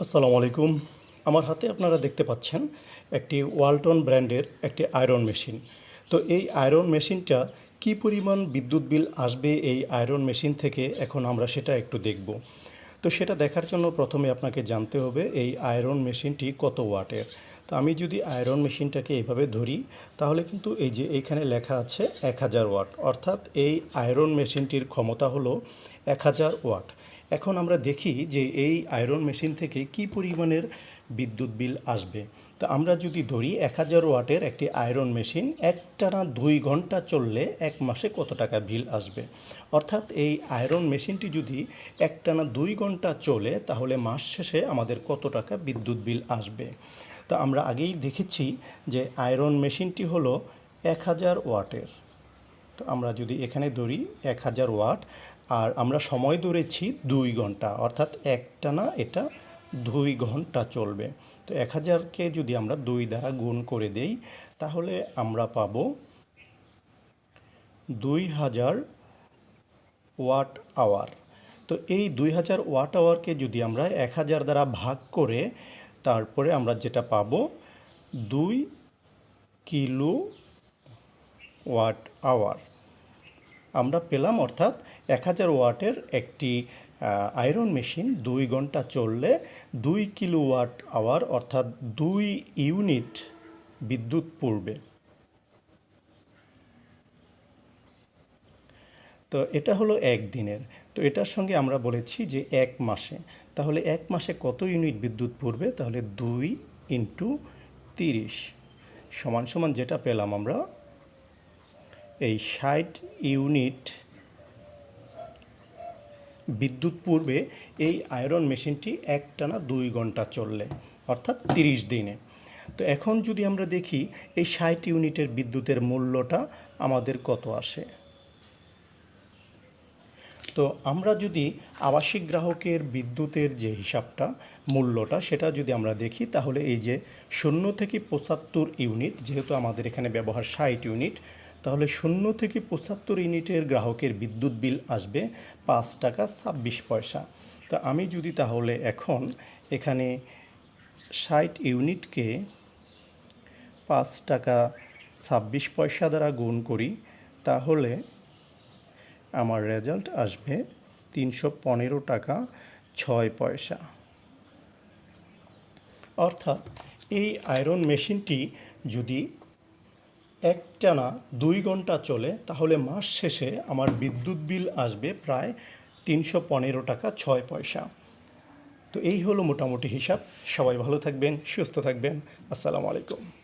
আসসালামু আলাইকুম। আমার হাতে আপনারা দেখতে পাচ্ছেন একটি ওয়ালটন ব্র্যান্ডের একটি আয়রন মেশিন। তো এই আয়রন মেশিনটা কি পরিমাণ বিদ্যুৎ বিল আসবে এই আয়রন মেশিন থেকে এখন আমরা সেটা একটু দেখব। তো সেটা দেখার জন্য প্রথমে আপনাকে জানতে হবে এই আয়রন মেশিনটি কত ওয়াটের। তো আমি যদি আয়রন মেশিনটাকে এইভাবে ধরি, তাহলে কিন্তু এই যে এইখানে লেখা আছে এক হাজার ওয়াট। অর্থাৎ এই আয়রন মেশিনটির ক্ষমতা হলো এক হাজার ওয়াট। এখন আমরা দেখি যে এই আয়রন মেশিন থেকে কি পরিমাণের বিদ্যুৎ বিল আসবে। তো আমরা যদি ধরি এক হাজার ওয়াটের একটি আয়রন মেশিন, একটানা দুই ঘণ্টা চললে এক মাসে কত টাকা বিল আসবে? অর্থাৎ এই আয়রন মেশিনটি যদি একটানা দুই ঘণ্টা চলে, তাহলে মাস শেষে আমাদের কত টাকা বিদ্যুৎ বিল আসবে? তো আমরা আগেই দেখেছি যে আয়রন মেশিনটি হলো এক হাজার ওয়াটের। তো আমরা যদি এখানে ধরি এক হাজার ওয়াট, আর আমরা সময় ধরেছি দুই ঘণ্টা, অর্থাৎ একটানা এটা দুই ঘণ্টা চলবে। তো এক হাজারকে যদি আমরা দুই দ্বারা গুণ করে দেই, তাহলে আমরা পাব দুই হাজার ওয়াট আওয়ার। তো এই দুই হাজার ওয়াট আওয়ারকে যদি আমরা এক হাজার দ্বারা ভাগ করে, তারপরে আমরা যেটা পাবো দুই কিলো ওয়াট আওয়ার। আমরা পেলাম অর্থাৎ এক হাজার ওয়াটের একটি আয়রন মেশিন দুই ঘণ্টা চললে দুই কিলো ওয়াট আওয়ার অর্থাৎ দুই ইউনিট বিদ্যুৎ পূর্বে তো এটা হলো একদিনের। তো এটার সঙ্গে আমরা বলেছি যে এক মাসে। তাহলে এক মাসে কত ইউনিট বিদ্যুৎ পূর্বে তাহলে দুই ইন্টু তিরিশ। সমান সমান যেটা পেলাম আমরা এই ষাট ইউনিট বিদ্যুৎ পূর্বে এই আয়রন মেশিনটি একটানা দুই ঘণ্টা চললে, অর্থাৎ তিরিশ দিনে। তো এখন যদি আমরা দেখি এই ষাট ইউনিটের বিদ্যুতের মূল্যটা আমাদের কত আসে? তো আমরা যদি আবাসিক গ্রাহকের বিদ্যুতের যে হিসাবটা, মূল্যটা, সেটা যদি আমরা দেখি, তাহলে এই যে শূন্য থেকে পঁচাত্তর ইউনিট, যেহেতু আমাদের এখানে ব্যবহার ষাট ইউনিট তাহলে শূন্য থেকে পঁচাত্তর ইউনিটের গ্রাহকের বিদ্যুৎ বিল আসবে পাঁচ টাকা ছাব্বিশ পয়সা। তো আমি যদি তাহলে এখন এখানে ষাট ইউনিটকে পাঁচ টাকা ছাব্বিশ পয়সা দ্বারা গুণ করি, তাহলে আমার রেজাল্ট আসবে তিনশো পনেরো টাকা ছয় পয়সা। অর্থাৎ এই আয়রন মেশিনটি যদি একটানা দুই ঘণ্টা চলে, তাহলে মাস শেষে আমার বিদ্যুৎ বিল আসবে প্রায় তিনশো পনেরো টাকা ছয় পয়সা। তো এই হলো মোটামুটি হিসাব। সবাই ভালো থাকবেন, সুস্থ থাকবেন। আসসালামু আলাইকুম।